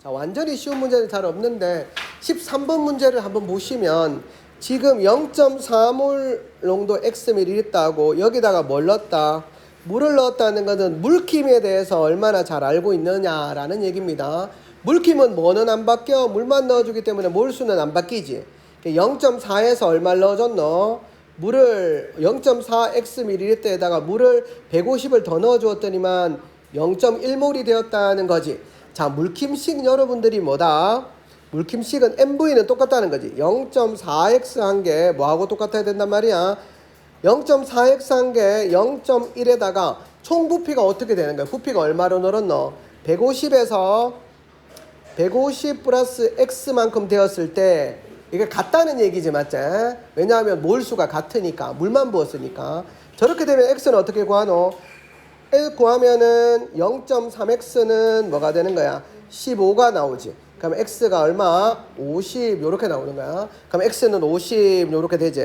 자, 완전히 쉬운 문제는 잘 없는데 13번 문제를 한번 보시면 지금 0.4몰 농도 X밀이 있다고 여기다가 뭘 넣었다? 물을 넣었다는 것은 물킴에 대해서 얼마나 잘 알고 있느냐라는 얘기입니다. 물킴은 뭐는 안 바뀌어? 물만 넣어주기 때문에 몰수는 안 바뀌지. 0.4에서 얼마를 넣어줬노? 물을 0.4x ml에다가 물을 150을 더 넣어주었더니만 0.1몰이 되었다는 거지. 자, 물킴식 여러분들이 뭐다? 물킴식은 MV는 똑같다는 거지. 0.4x 한 게 뭐하고 똑같아야 된단 말이야? 0.4x 한 게 0.1에다가 총 부피가 어떻게 되는 거야? 부피가 얼마로 늘었노? 150에서 150 플러스 x만큼 되었을 때 이게 같다는 얘기지 맞지? 왜냐하면 몰수가 같으니까 물만 부었으니까 저렇게 되면 x는 어떻게 구하노? 1 구하면은 0.3x는 뭐가 되는 거야? 15가 나오지. 그럼 x가 얼마? 50 요렇게 나오는 거야. 그럼 x는 50 요렇게 되지.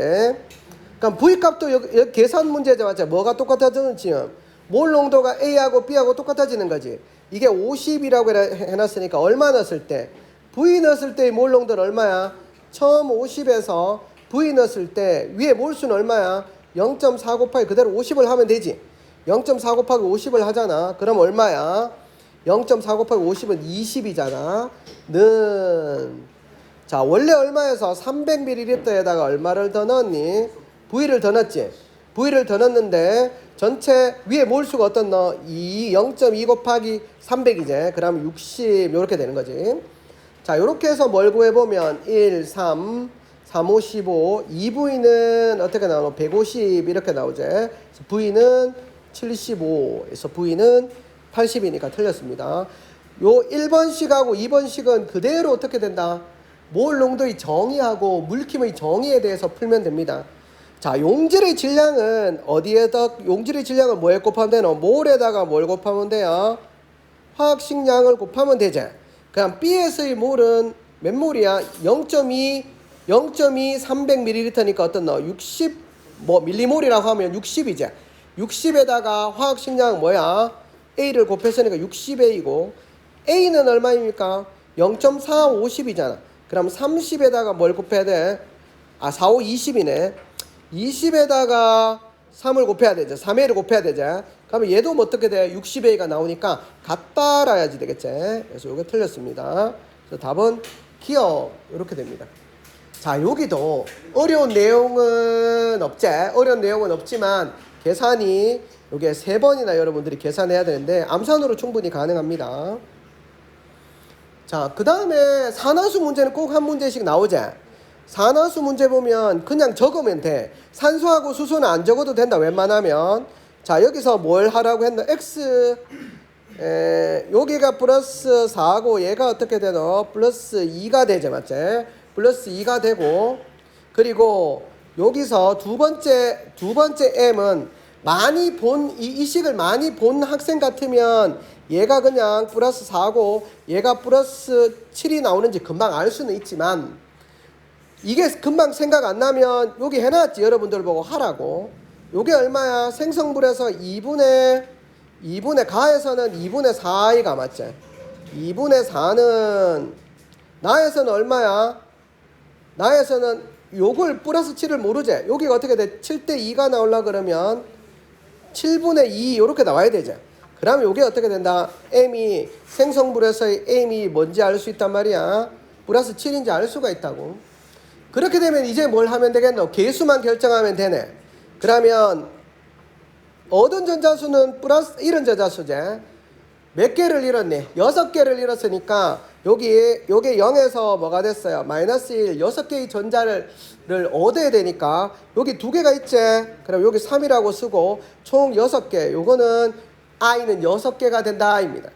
그럼 v 값도 여기, 여기 계산 문제죠 맞죠? 뭐가 똑같아지는 지금 몰 농도가 a하고 b하고 똑같아지는 거지. 이게 50이라고 해놨으니까 얼마 넣었을 때 v 넣었을 때의 몰 농도는 얼마야? 처음 50에서 v 넣었을 때 위에 몰수는 얼마야? 0.4 곱하기 그대로 50을 하면 되지. 0.4 곱하기 50을 하잖아. 그럼 얼마야? 0.4 곱하기 50은 20이잖아. 는. 자, 원래 얼마에서 300ml에다가 얼마를 더 넣었니? V를 더 넣었지. V를 더 넣었는데 전체 위에 몰수가 어떤 너? 2, 0.2 곱하기 300이제. 그럼 60 이렇게 되는 거지. 자, 이렇게 해서 뭘 구해 보면 1, 3, 3, 5, 15. 2V는 어떻게 나오노? 150 이렇게 나오지. V는 75에서 V는 80이니까 틀렸습니다. 요 1번식하고 2번식은 그대로 어떻게 된다? 몰 농도의 정의하고 물킴의 정의에 대해서 풀면 됩니다. 자, 용질의 질량은 어디에다 용질의 질량을 뭐에 곱하면 되노? 몰에다가 뭘 곱하면 돼요? 화학식량을 곱하면 되지. 그럼 B에서의 몰은 몇 몰이야? 0.2 0.2 300ml니까 어떤 너? 60 뭐 밀리몰이라고 하면 60이지. 60에다가 화학식량 뭐야? A를 곱했으니까 60A고 A는 얼마입니까? 0.4 50이잖아. 그럼 30에다가 뭘 곱해야 돼? 아, 4, 5, 20이네. 20에다가 3을 곱해야 되죠. 3A를 곱해야 되죠. 그러면 얘도 뭐 어떻게 돼? 60A가 나오니까 같다라야지 되겠지. 그래서 이게 틀렸습니다. 그래서 답은 기어 이렇게 됩니다. 자, 여기도 어려운 내용은 없지. 어려운 내용은 없지만 계산이 요게 세 번이나 여러분들이 계산해야 되는데 암산으로 충분히 가능합니다. 자, 그 다음에 산화수 문제는 꼭 한 문제씩 나오지. 산화수 문제 보면 그냥 적으면 돼. 산소하고 수소는 안 적어도 된다. 웬만하면. 자, 여기서 뭘 하라고 했나? X, 에, 여기가 플러스 4고 얘가 어떻게 되노? 플러스 2가 되죠. 맞지? 플러스 2가 되고, 그리고 여기서 두 번째, 두 번째 M은 많이 본, 이, 이 식을 많이 본 학생 같으면 얘가 그냥 플러스 4고 얘가 플러스 7이 나오는지 금방 알 수는 있지만 이게 금방 생각 안 나면 여기 해놨지 여러분들 보고 하라고. 요게 얼마야? 생성불에서 2분의 2분의 가에서는 2분의 4이가 맞지? 2분의 4는 나에서는 얼마야? 나에서는 요걸 플러스 7을 모르지 여기가 어떻게 돼 7대 2가 나올라 그러면 7분의 2 이렇게 나와야 되죠 그러면 요게 어떻게 된다 m이 생성불에서의 m이 뭔지 알 수 있단 말이야 플러스 7인지 알 수가 있다고 그렇게 되면 이제 뭘 하면 되겠노? 개수만 결정하면 되네. 그러면 얻은 전자수는 플러스 이런 전자수제. 몇 개를 잃었니? 여섯 개를 잃었으니까 여기 요게 0에서 뭐가 됐어요? 마이너스 1 여섯 개의 전자를 를 얻어야 되니까 여기 두 개가 있지. 그럼 여기 3이라고 쓰고 총 여섯 개. 요거는 i는 여섯 개가 된다입니다.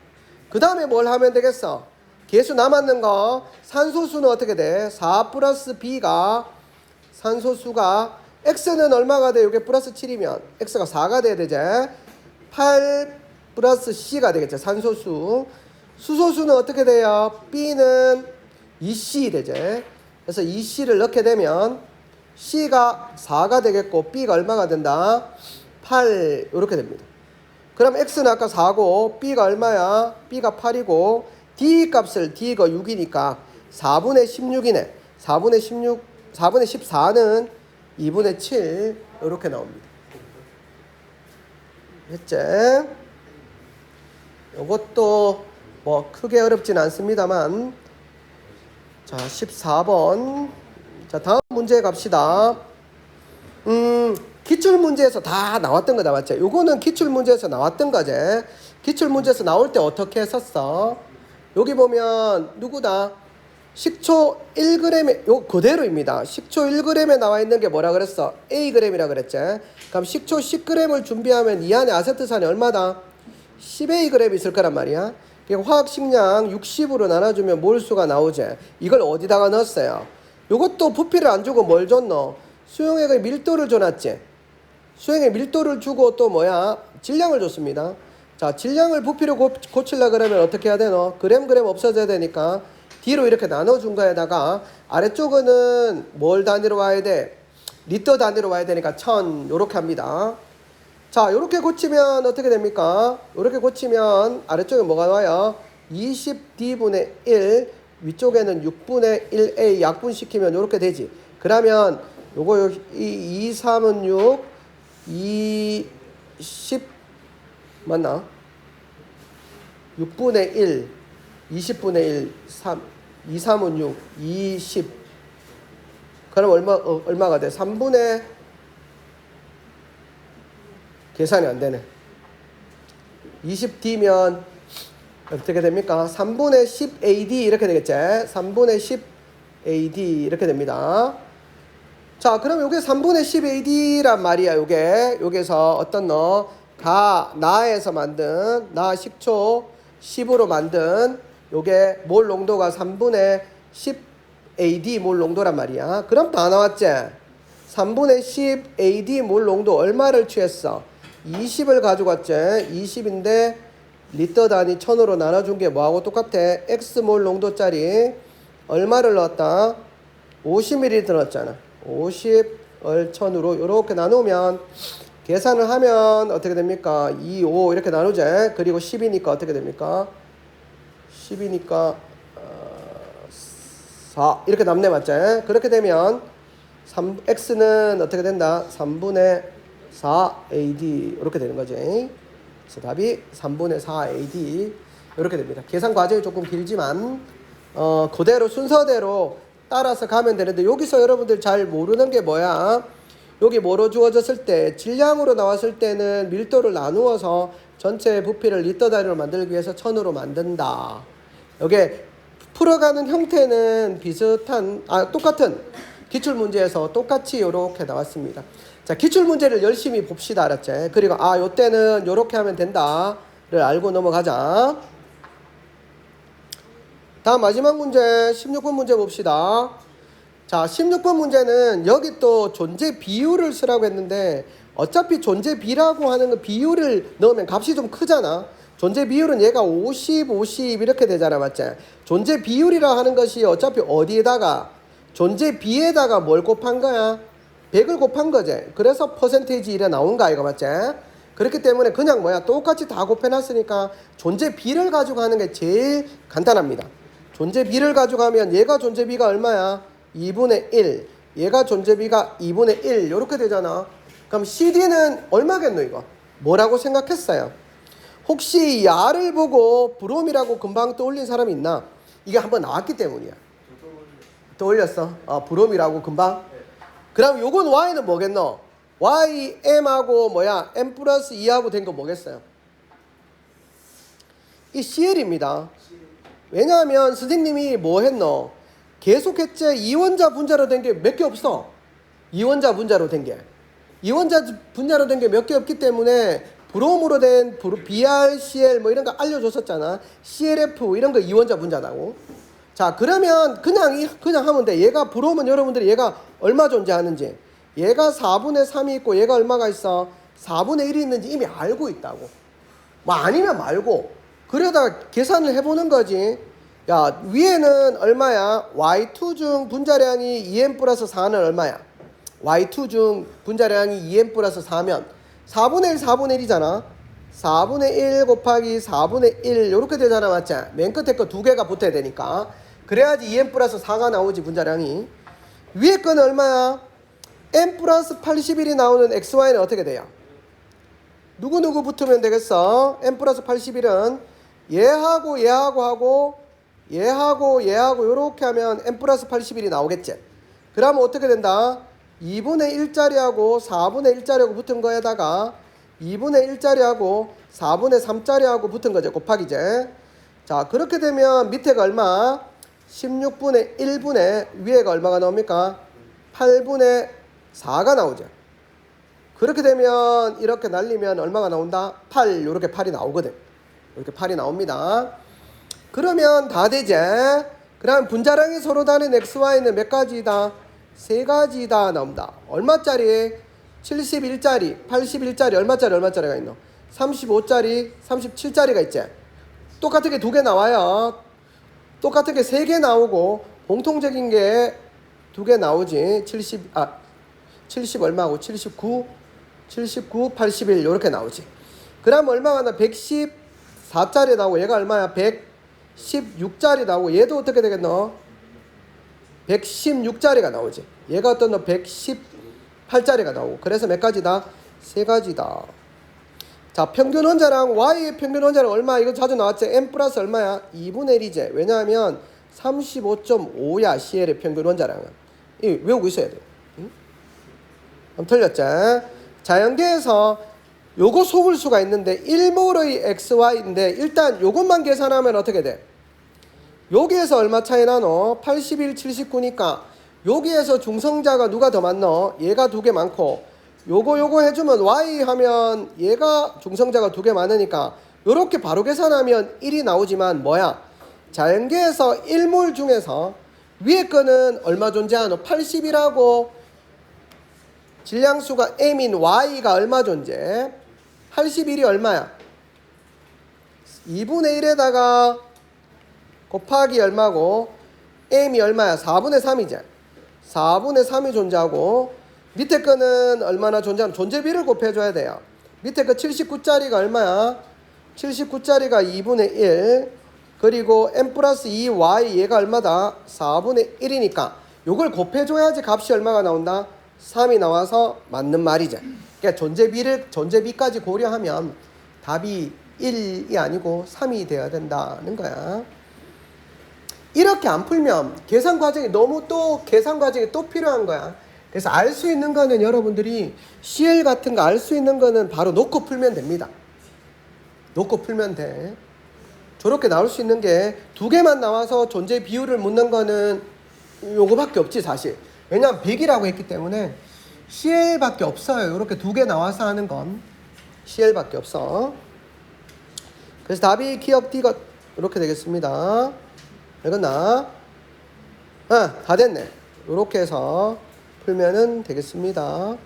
그 다음에 뭘 하면 되겠어? 개수 남았는 거 산소수는 어떻게 돼? 4 플러스 B가 산소수가 X는 얼마가 돼? 이게 플러스 7이면 X가 4가 돼야 되지 8 플러스 C가 되겠죠 산소수 수소수는 어떻게 돼요? B는 2C 되지 그래서 2C를 넣게 되면 C가 4가 되겠고 B가 얼마가 된다? 8 이렇게 됩니다 그럼 X는 아까 4고 B가 얼마야? B가 8이고 D 값을 D가 6이니까 4분의 16이네. 4분의 16, 4분의 14는 2분의 7 이렇게 나옵니다. 했지? 이것도 뭐 크게 어렵진 않습니다만 자 14번 자 다음 문제 갑시다. 음 기출 문제에서 다 나왔던 거다 맞죠? 요거는 기출 문제에서 나왔던 거지. 기출 문제에서 나올 때 어떻게 했었어? 여기 보면 누구다? 식초 1g에 요 그대로입니다. 식초 1g에 나와 있는 게 뭐라 그랬어? Ag이라 그랬지. 그럼 식초 10g을 준비하면 이 안에 아세트산이 얼마다? 10Ag 있을 거란 말이야. 그게 화학 식량 60으로 나눠주면 몰수가 나오지. 이걸 어디다가 넣었어요? 요것도 부피를 안 주고 뭘 줬노? 수용액의 밀도를 줘놨지. 수용액 밀도를 주고 또 뭐야? 질량을 줬습니다. 자, 질량을 부피로 고, 고치려 그러면 어떻게 해야 되노? 그램 그램 없어져야 되니까 뒤로 이렇게 나눠준 거에다가 아래쪽은 뭘 단위로 와야 돼? 리터 단위로 와야 되니까 천 요렇게 합니다. 자, 요렇게 고치면 어떻게 됩니까? 요렇게 고치면 아래쪽에 뭐가 나와요? 20D분의 1 위쪽에는 6분의 1A 약분시키면 요렇게 되지. 그러면 요거 요- 이 2, 3은 6, 2, 10 맞나? 6분의 1, 20분의 1, 3, 2, 3은 6, 20. 그럼 얼마 어, 얼마가 돼? 3분의 계산이 안 되네. 20D면 어떻게 됩니까? 3분의 10AD 이렇게 되겠지? 3분의 10AD 이렇게 됩니다. 자, 그럼 요게 3분의 10AD란 말이야, 요게. 여기서 어떤 너, 가, 나에서 만든, 나 식초 10으로 만든, 요게 몰 농도가 3분의 10AD 몰 농도란 말이야. 그럼 다 나왔지? 3분의 10 AD 몰 농도 얼마를 취했어? 20을 가져갔지. 20인데 리터 단위 1000으로 나눠준 게 뭐하고 똑같아? X 몰 농도짜리 얼마를 넣었다? 50ml 넣었잖아. 50을 1000으로 이렇게 나누면 계산을 하면 어떻게 됩니까? 2, 5 이렇게 나누지. 그리고 10이니까 어떻게 됩니까? 10이니까 어, 4 이렇게 남네 맞지? 그렇게 되면 3, x는 어떻게 된다? 3분의 4 AD 이렇게 되는 거지. 그래서 답이 3분의 4 AD 이렇게 됩니다. 계산 과정이 조금 길지만 어, 그대로 순서대로 따라서 가면 되는데 여기서 여러분들 잘 모르는 게 뭐야? 여기 뭐로 주어졌을 때 질량으로 나왔을 때는 밀도를 나누어서 전체 부피를 리터 단위로 만들기 위해서 천으로 만든다. 여기에 풀어가는 형태는 비슷한 아 똑같은 기출 문제에서 똑같이 이렇게 나왔습니다. 자 기출 문제를 열심히 봅시다, 알았지? 그리고 아 요때는 이렇게 하면 된다를 알고 넘어가자. 다음 마지막 문제 16번 문제 봅시다. 자 16번 문제는 여기 또 존재 비율을 쓰라고 했는데 어차피 존재 비라고 하는 거 비율을 넣으면 값이 좀 크잖아. 존재 비율은 얘가 50, 50 이렇게 되잖아, 맞지? 존재 비율이라 하는 것이 어차피 어디에다가 존재 비에다가 뭘 곱한 거야? 100을 곱한 거지. 그래서 퍼센테이지 이래 나온 거 아이가 맞지? 그렇기 때문에 그냥 뭐야 똑같이 다 곱해놨으니까 존재 비를 가지고 하는 게 제일 간단합니다. 존재 비를 하면 얘가 존재 비가 얼마야? 2분의 1. 얘가 존재 비가 2분의 1 이렇게 되잖아. 그럼 CD는 얼마겠노 이거? 뭐라고 생각했어요? 혹시 야를 보고 브롬이라고 금방 떠올린 사람이 있나? 이게 한번 나왔기 때문이야. 떠올렸어? 어, 브롬이라고 금방? 그럼 요건 Y는 뭐겠노? Y, M하고 뭐야? M 플러스 2하고 된 거 뭐겠어요? 이 CL입니다. 왜냐하면 선생님이 뭐 했노? 계속했지 이원자 분자로 된 게 몇 개 없어. 이원자 분자로 된 게. 이원자 분자로 된 게 몇 개 없기 때문에 브롬으로 된 BrCl 뭐 이런 거 알려줬었잖아. CLF 이런 거 이원자 분자다고. 자 그러면 그냥 이- 그냥 하면 돼. 얘가 브롬은 여러분들이 얘가 얼마 존재하는지. 얘가 4분의 3이 있고 얘가 얼마가 있어? 4분의 1이 있는지 이미 알고 있다고. 뭐 아니면 말고 그러다가 계산을 해보는 거지. 야 위에는 얼마야? y2 중 분자량이 2m 플러스 4는 얼마야? y2 중 분자량이 2m 플러스 4면 4분의 1 4분의 1이잖아. 4분의 1 곱하기 4분의 1 이렇게 되잖아 맞지? 맨 끝에 거 두 개가 붙어야 되니까 그래야지 2n 플러스 4가 나오지 분자량이 위에 거는 얼마야? n 플러스 81이 나오는 xy는 어떻게 돼요? 누구누구 붙으면 되겠어? n 플러스 81은 얘하고 얘하고 하고 얘하고 얘하고 이렇게 하면 n 플러스 81이 나오겠지? 그러면 어떻게 된다? 2분의 1짜리하고 4분의 1짜리하고 붙은 거에다가 2분의 1짜리하고 4분의 3짜리하고 붙은 거죠. 곱하기지. 자, 그렇게 되면 밑에가 얼마? 16분의 1분의 위에가 얼마가 나옵니까? 8분의 4가 나오죠. 그렇게 되면 이렇게 날리면 얼마가 나온다? 8. 이렇게 8이 나오거든. 이렇게 8이 나옵니다. 그러면 다 되지. 그럼 분자량이 서로 다른 xy는 몇 가지다? 세 가지다 나옵니다. 얼마짜리? 71짜리, 81짜리, 얼마짜리, 얼마짜리가 있노? 35짜리, 37짜리가 있지. 똑같은 게 두 개 나와요. 똑같은 게 세 개 나오고 공통적인 게 두 개 나오지. 70, 아, 70 얼마고? 79, 79, 81 이렇게 나오지. 그럼 얼마가 나? 114짜리 나오고 얘가 얼마야? 116짜리 나오고 얘도 어떻게 되겠노? 116짜리가 나오지. 얘가 어떤 너 118짜리가 나오고. 그래서 몇 가지다? 세 가지다. 자, 평균 원자랑 Y의 평균 원자랑 얼마? 이거 자주 나왔지? M 플러스 얼마야? 2분의 1이지. 왜냐하면 35.5야, CL의 평균 원자량은. 이 외우고 있어야 돼. 응? 그럼 틀렸지? 자연계에서 요거 속을 수가 있는데 1몰의 XY인데 일단 요것만 계산하면 어떻게 돼? 여기에서 얼마 차이 나노? 81, 79니까 여기에서 중성자가 누가 더 많노? 얘가 두 개 많고 요거 요거 해주면 Y 하면 얘가 중성자가 두 개 많으니까 요렇게 바로 계산하면 1이 나오지만 뭐야? 자연계에서 1몰 중에서 위에 거는 얼마 존재하노? 80이라고 질량수가 M인 Y가 얼마 존재? 81이 얼마야? 2분의 1에다가 곱하기 얼마고 m이 얼마야? 4분의 3이지. 4분의 3이 존재하고 밑에 거는 얼마나 존재하면 존재비를 곱해줘야 돼요. 밑에 거 79짜리가 얼마야? 79짜리가 2분의 1 그리고 m 플러스 2y 얘가 얼마다? 4분의 1이니까 요걸 곱해줘야지 값이 얼마가 나온다? 3이 나와서 맞는 말이죠. 그러니까 존재비를 존재비까지 고려하면 답이 1이 아니고 3이 돼야 된다는 거야. 이렇게 안 풀면 계산 과정이 너무 또 계산 과정이 또 필요한 거야. 그래서 알 수 있는 거는 여러분들이 CL 같은 거 알 수 있는 거는 바로 놓고 풀면 됩니다. 놓고 풀면 돼. 저렇게 나올 수 있는 게 두 개만 나와서 존재 비율을 묻는 거는 요거밖에 없지 사실. 왜냐면 100이라고 했기 때문에 CL밖에 없어요. 이렇게 두 개 나와서 하는 건 CL밖에 없어. 그래서 답이 기억 D가 이렇게 되겠습니다. 읽었나? 아, 다 됐네. 이렇게 해서 풀면은 되겠습니다.